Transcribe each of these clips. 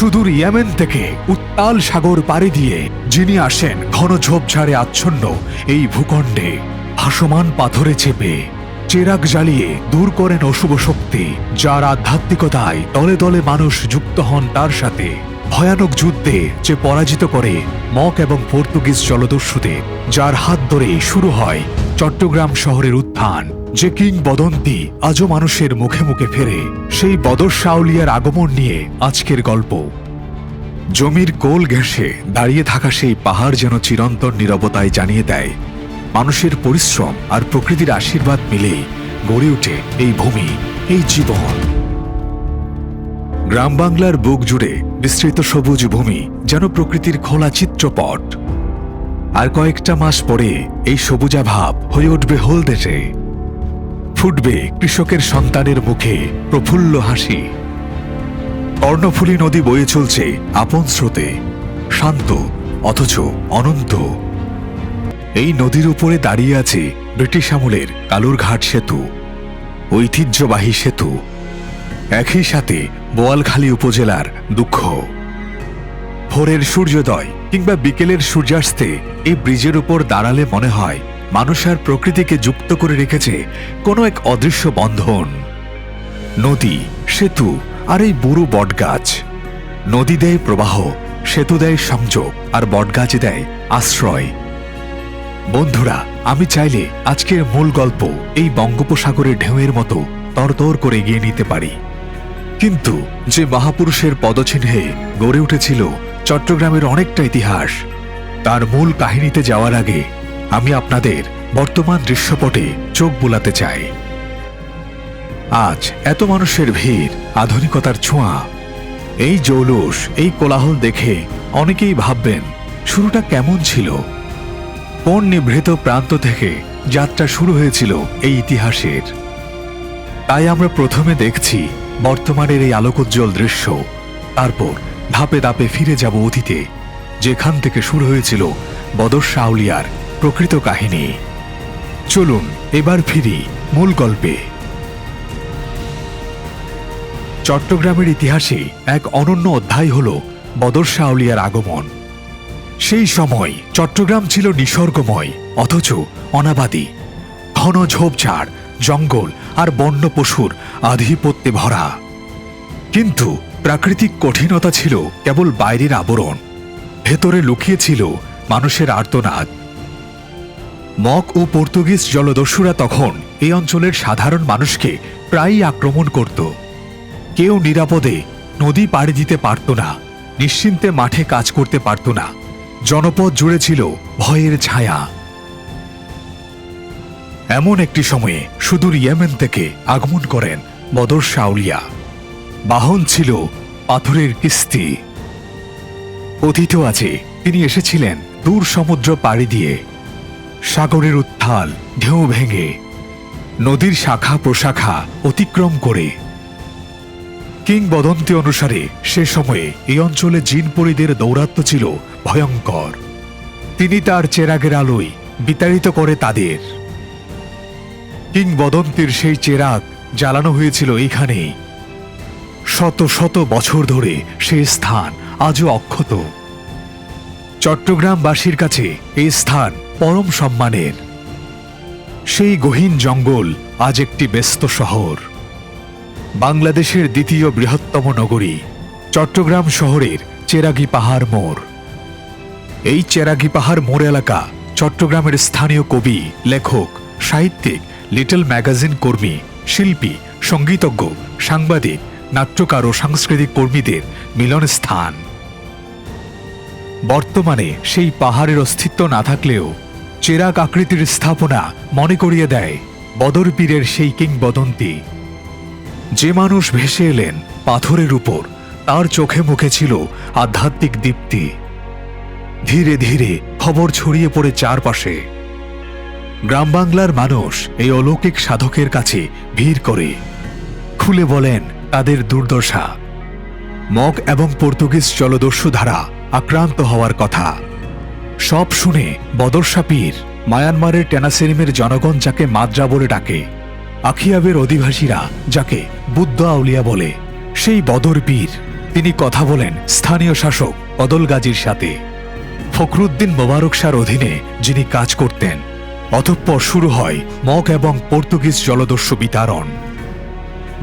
সুদূর ইয়েমেন থেকে উত্তাল সাগর পাড়ি দিয়ে যিনি আসেন, ঘন ঝোপঝাড়ে আচ্ছন্ন এই ভূখণ্ডে, ভাসমান পাথরে চেপে, চেরাগ জ্বালিয়ে দূর করেন অশুভ শক্তি, যার আধ্যাত্মিকতায় দলে দলে মানুষ যুক্ত হন তার সাথে। ভয়ানক যুদ্ধে যে পরাজিত করে মক এবং পর্তুগিজ জলদস্যুদের, যার হাত ধরে শুরু হয় চট্টগ্রাম শহরের উত্থান, যে কিংবদন্তি আজও মানুষের মুখে মুখে ফেরে, সেই বদর শাউলিয়ার আগমন নিয়ে আজকের গল্প। জমির কোল ঘেঁষে দাঁড়িয়ে থাকা সেই পাহাড় যেন চিরন্তন নীরবতায় জানিয়ে দেয়, মানুষের পরিশ্রম আর প্রকৃতির আশীর্বাদ মিলে গড়ে ওঠে এই ভূমি, এই জীবন। গ্রাম বাংলার বুক জুড়ে বিস্তৃত সবুজ ভূমি যেন প্রকৃতির খোলা চিত্রপট। আর কয়েকটা মাস পরে এই সবুজা ভাব হয়ে উঠবে হলদেশে ফুটবে কৃষকের সন্তানের মুখে প্রফুল্ল হাসি। কর্ণফুলী নদী বয়ে চলছে আপন স্রোতে, শান্ত অথচ অনন্ত। এই নদীর উপরে দাঁড়িয়ে আছে ব্রিটিশ আমলের কালুরঘাট সেতু, ঐতিহ্যবাহী সেতু। একই সাথে বোয়ালখালী উপজেলার দুঃখ। ভোরের সূর্যোদয় কিংবা বিকেলের সূর্যাস্তে, এই ব্রিজের উপর দাঁড়ালে মনে হয় মানুষ আর প্রকৃতিকে যুক্ত করে রেখেছে কোনো এক অদৃশ্য বন্ধন। নদী, সেতু আর এই বুড়ো বটগাছ। নদী দেয় প্রবাহ, সেতু দেয় সংযোগ আর বটগাছ দেয় আশ্রয়। বন্ধুরা, আমি চাইলে আজকের মূল গল্প এই বঙ্গোপসাগরের ঢেউয়ের মতো তরতর করে এগিয়ে নিতে পারি। কিন্তু যে মহাপুরুষের পদচিহ্নে গড়ে উঠেছিল চট্টগ্রামের অনেকটা ইতিহাস। তার মূল কাহিনীতে যাওয়ার আগে আমি আপনাদের বর্তমান দৃশ্যপটে চোখ বুলাতে চাই। আজ এত মানুষের ভিড়, আধুনিকতার ছোঁয়া, এই জৌলুস, এই কোলাহল দেখে অনেকেই ভাববেন, শুরুটা কেমন ছিল? কোন নিভৃত প্রান্ত থেকে যাত্রা শুরু হয়েছিল এই ইতিহাসের? তাই আমরা প্রথমে দেখছি বর্তমানের এই আলোকোজ্জ্বল দৃশ্য, তারপর ধাপে ধাপে ফিরে যাব অতীতে, যেখান থেকে শুরু হয়েছিল বদর শাউলিয়ার প্রকৃত কাহিনী। চলুন, এবার ফিরি মূল গল্পে। চট্টগ্রামের ইতিহাসে এক অনন্য অধ্যায় হল বদর শাউলিয়ার আগমন। সেই সময় চট্টগ্রাম ছিল নিসর্গময়, অথচ অনাবাদী। ঘন ঝোপঝাড়, জঙ্গল আর বন্য পশুর আধিপত্যে ভরা। কিন্তু প্রাকৃতিক কঠিনতা ছিল কেবল বাইরের আবরণ। ভেতরে লুকিয়ে ছিল মানুষের আর্তনাদ। মক ও পর্তুগিজ জলদস্যুরা তখন এই অঞ্চলের সাধারণ মানুষকে প্রায়ই আক্রমণ করত। কেউ নিরাপদে নদী পাড়ি দিতে পারত না, নিশ্চিন্তে মাঠে কাজ করতে পারত না। জনপদ জুড়ে ছিল ভয়ের ছায়া। এমন একটি সময়ে সুদূর ইয়েমেন থেকে আগমন করেন বদর শাউলিয়া বাহন ছিল পাথরের কিস্তি। কথিত আছে, তিনি এসেছিলেন দূর সমুদ্র পাড়ি দিয়ে। সাগরের উত্থাল, ঢেউ ভেঙে, নদীর শাখা প্রশাখা অতিক্রম করে। কিংবদন্তি অনুসারে, সে সময়ে এই অঞ্চলে জিনপরিদের দৌরাত্ম ছিল ভয়ঙ্কর। তিনি তার চেরাগের আলোয় বিতাড়িত করে তাদের। কিংবদন্তির সেই চেরাগ জ্বালানো হয়েছিল এইখানেই। শত শত বছর ধরে সে স্থান আজও অক্ষত। চট্টগ্রামবাসীর কাছে এই স্থান পরম সম্মানের। সেই গহীন জঙ্গল আজ একটি ব্যস্ত শহর। বাংলাদেশের দ্বিতীয় বৃহত্তম নগরী, চট্টগ্রাম শহরের চেরাগি পাহাড় মোড়। এই চেরাগি পাহাড় মোড় এলাকা চট্টগ্রামের স্থানীয় কবি, লেখক, সাহিত্যিক, লিটল ম্যাগাজিন কর্মী, শিল্পী, সঙ্গীতজ্ঞ, সাংবাদিক নাট্যকার ও সাংস্কৃতিক কর্মীদের মিলনস্থান। বর্তমানে সেই পাহাড়ের অস্তিত্ব না থাকলেও চেরাক আকৃতির স্থাপনা মনে করিয়ে দেয় বদরপীরের সেই কিংবদন্তি। যে মানুষ ভেসে এলেন পাথরের উপর, তার চোখে মুখে ছিল আধ্যাত্মিক দীপ্তি। ধীরে ধীরে খবর ছড়িয়ে পড়ে চারপাশে। গ্রাম বাংলার মানুষ এই অলৌকিক সাধকের কাছে ভিড় করে। খুলে বলেন তাদের দুর্দশা। মগ এবং পর্তুগিজ জলদস্যু ধারা আক্রান্ত হওয়ার কথা। সব শুনে বদরসা পীর মায়ানমারের টেনাসেরিমের জনগণ যাকে মাদ্রা বলে ডাকে, আখিয়াবের অধিবাসীরা যাকে বুদ্ধ আউলিয়া বলে, সেই বদর পীর তিনি কথা বলেন স্থানীয় শাসক অদল গাজীর সাথে। ফখরুদ্দিন মোবারক শাহর অধীনে যিনি কাজ করতেন, অতঃপর শুরু হয় মগ এবং পর্তুগিজ জলদস্যু বিতারণ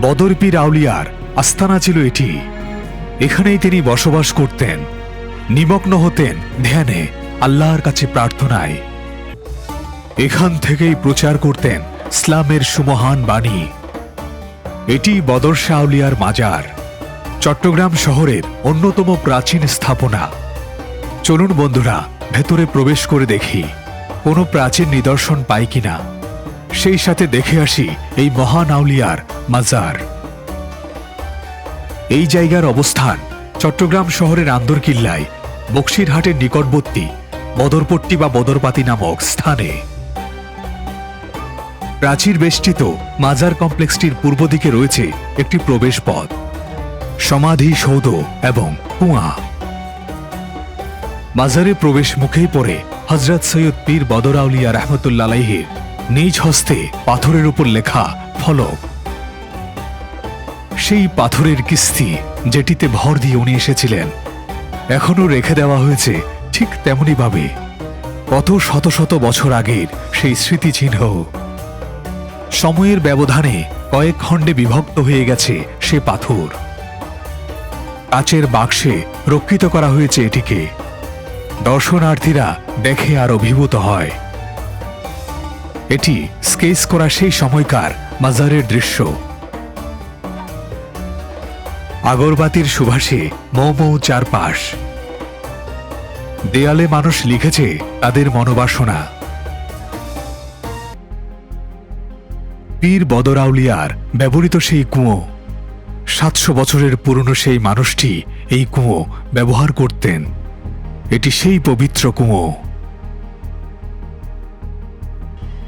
বদরপীর আউলিয়ার আস্তানা ছিল এটি। এখানেই তিনি বসবাস করতেন। নিমগ্ন হতেন ধ্যানে আল্লাহর কাছে প্রার্থনায়। এখান থেকেই প্রচার করতেন ইসলামের সুমহান বাণী। এটি বদর শাহ আউলিয়ার মাজার। চট্টগ্রাম শহরের অন্যতম প্রাচীন স্থাপনা। চলুন বন্ধুরা, ভেতরে প্রবেশ করে দেখি। কোনো প্রাচীন নিদর্শন পাই কিনা? সেই সাথে দেখে আসি এই মহান আউলিয়ার মাজার। এই জায়গার অবস্থান চট্টগ্রাম শহরের আন্দরকিল্লায়, বক্সিরহাটের নিকটবর্তী বদরপট্টি বা বদরপাতি নামক স্থানে। প্রাচীর বেষ্টিত মাজার কমপ্লেক্সটির পূর্ব দিকে রয়েছে একটি প্রবেশ পথ সমাধি সৌধ এবং কুয়া। মাজারে প্রবেশ মুখেই পড়ে হজরত সৈয়দ পীর বদর আউলিয়া রহমতুল্লাহির নিজ হস্তে পাথরের উপর লেখা ফলক। সেই পাথরের কিস্তি যেটিতে ভর দিয়ে উনি এসেছিলেন এখনও রেখে দেওয়া হয়েছে ঠিক তেমনি ভাবে কত শত শত বছর আগের সেই স্মৃতিচিহ্ন। সময়ের ব্যবধানে কয়েক খণ্ডে বিভক্ত হয়ে গেছে সে পাথর। কাচের বাক্সে রক্ষিত করা হয়েছে এটিকে। দর্শনার্থীরা দেখে আর অভিভূত হয়। এটি স্কেচ করা সেই সময়কার মাজারের দৃশ্য। আগরবাতির সুভাষে মৌ মৌ চারপাশ। দেয়ালে মানুষ লিখেছে তাদের মনোবাসনা। পীর বদরাউলিয়ার ব্যবহৃত সেই কুঁয়ো। সাতশো বছরের পুরনো সেই মানুষটি এই কুঁয়ো ব্যবহার করতেন। এটি সেই পবিত্র কুঁয়ো।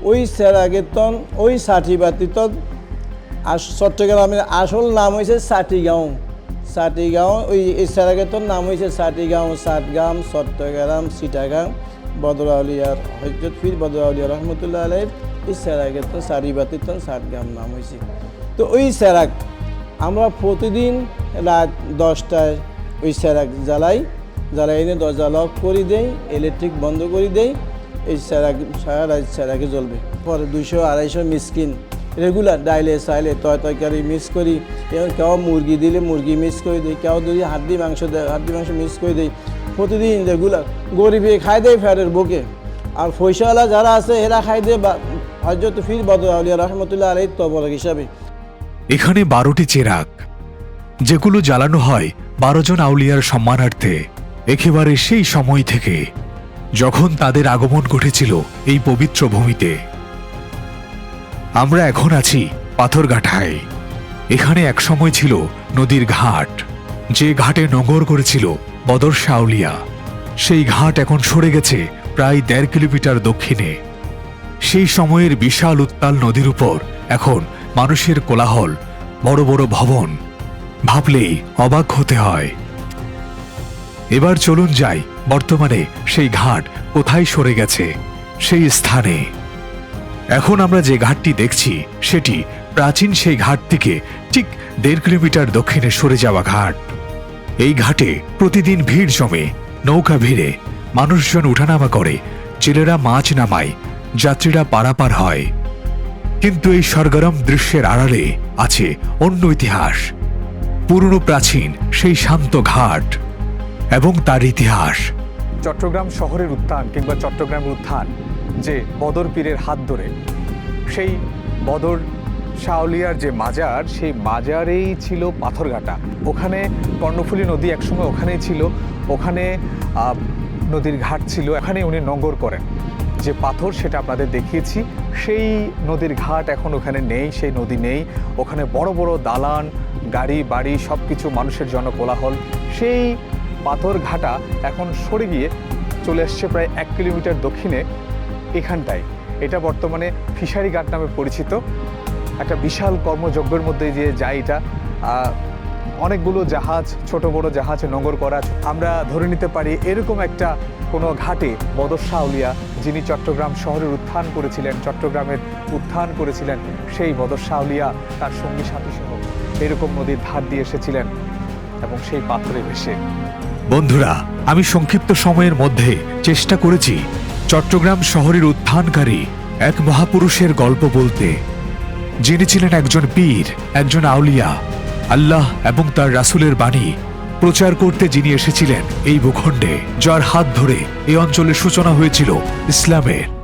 ওই সেরাগেতন ওই সাটিবাতিতন আস চট্টগ্রামের আসল নাম হয়েছে সাটিগাঁও। সাটিগাঁও, ওই এই সেরাগেতন নাম হয়েছে সাটিগাঁও, সাতগাম, চট্টগ্রাম সিটাগাং বদরাউলিয়ার হজরত ফির বদরাউলিয়া রহমতুল্লাহ আলহের এই সেরাগেতন সারিবাতিতন সাতগাম নাম হয়েছে তো ওই সেরাক আমরা প্রতিদিন রাত দশটায় ওই সেরাক জ্বালাই জ্বালাই। এনে দরজা লক করে দেই ইলেকট্রিক বন্ধ করে দেই। এই স্যারাক সারা রাত স্যারাকে জ্বলবে। পরে দুইশো আড়াইশো মিসকিন। রেগুলার ডাইলে সাইলে তয় তরকারি মিক্স করি। কেউ মুরগি দিলে মুরগি মিক্স করে দিই কেউ যদি হাড্ডি মাংস দেয়, হাড্ডি মাংস মিক্স করে দিই প্রতিদিন রেগুলার গরিবে খাই দেয় ফ্যাটের বুকে। আর পয়সাওয়ালা যারা আছে, এরা খাই দেয় হজরত ফির বদর আলিয়া রহমতুল্লাহ আলাই তবরক হিসাবে। এখানে বারোটি চেরাক, যেগুলো জ্বালানো হয় বারো জন আউলিয়ার সম্মানার্থে। একেবারে সেই সময় থেকে। যখন তাদের আগমন ঘটেছিল এই পবিত্র ভূমিতে। আমরা এখন আছি পাথরঘাটায়। এখানে একসময় ছিল নদীর ঘাট। যে ঘাটে নোঙর করেছিল বদর শাউলিয়া সেই ঘাট এখন সরে গেছে প্রায় দেড় কিলোমিটার দক্ষিণে। সেই সময়ের বিশাল উত্তাল নদীর উপর এখন মানুষের কোলাহল, বড় বড় ভবন। ভাবলেই অবাক হতে হয়। এবার চলুন যাই বর্তমানে সেই ঘাট কোথায় সরে গেছে? সেই স্থানে। এখন আমরা যে ঘাটটি দেখছি, সেটি প্রাচীন সেই ঘাট থেকে ঠিক দেড় কিলোমিটার দক্ষিণে সরে যাওয়া ঘাট। এই ঘাটে প্রতিদিন ভিড় জমে, নৌকা ভিড়ে, মানুষজন উঠানামা করে, জেলেরা মাছ নামায়, যাত্রীরা পারাপার হয়। কিন্তু এই সরগরম দৃশ্যের আড়ালে আছে অন্য ইতিহাস। পুরনো প্রাচীন সেই শান্ত ঘাট এবং তার ইতিহাস। চট্টগ্রাম শহরের উত্থান কিংবা চট্টগ্রামের উত্থান যে বদর পীরের হাত ধরে, সেই বদর শাওলিয়ার যে মাজার, সেই মাজারেই ছিল পাথরঘাটা। ওখানে কর্ণফুলী নদী একসময় ওখানেই ছিল, ওখানে নদীর ঘাট ছিল এখানে উনি নঙ্গর করেন। যে পাথর সেটা আপনাদের দেখিয়েছি, সেই নদীর ঘাট এখন ওখানে নেই, সেই নদী নেই। ওখানে বড় বড় দালান, গাড়ি, বাড়ি সব কিছু মানুষের জনকোলাহল সেই পাথর ঘাটা এখন সরে গিয়ে চলে আসছে প্রায় এক কিলোমিটার দক্ষিণে এখানটায়। এটা বর্তমানে ফিশারি ঘাট নামে পরিচিত। একটা বিশাল কর্মযজ্ঞের মধ্যে যে যায় এটা। অনেকগুলো জাহাজ, ছোট বড় জাহাজ নোঙর করা আমরা ধরে নিতে পারি এরকম একটা কোনো ঘাটে বদরশাহ আউলিয়া যিনি চট্টগ্রাম শহরের উত্থান করেছিলেন, চট্টগ্রামের উত্থান করেছিলেন, সেই বদরশাহ আউলিয়া তার সঙ্গী সাথী সহ এরকম নদীর ধার দিয়ে এসেছিলেন এবং সেই পাথরে ভেসে বন্ধুরা, আমি সংক্ষিপ্ত সময়ের মধ্যে চেষ্টা করেছি চট্টগ্রাম শহরের উত্থানকারী এক মহাপুরুষের গল্প বলতে। যিনি ছিলেন একজন পীর, একজন আউলিয়া, আল্লাহ এবং তার রাসুলের বাণী প্রচার করতে যিনি এসেছিলেন এই ভূখণ্ডে, যার হাত ধরে এই অঞ্চলের সূচনা হয়েছিল ইসলামের।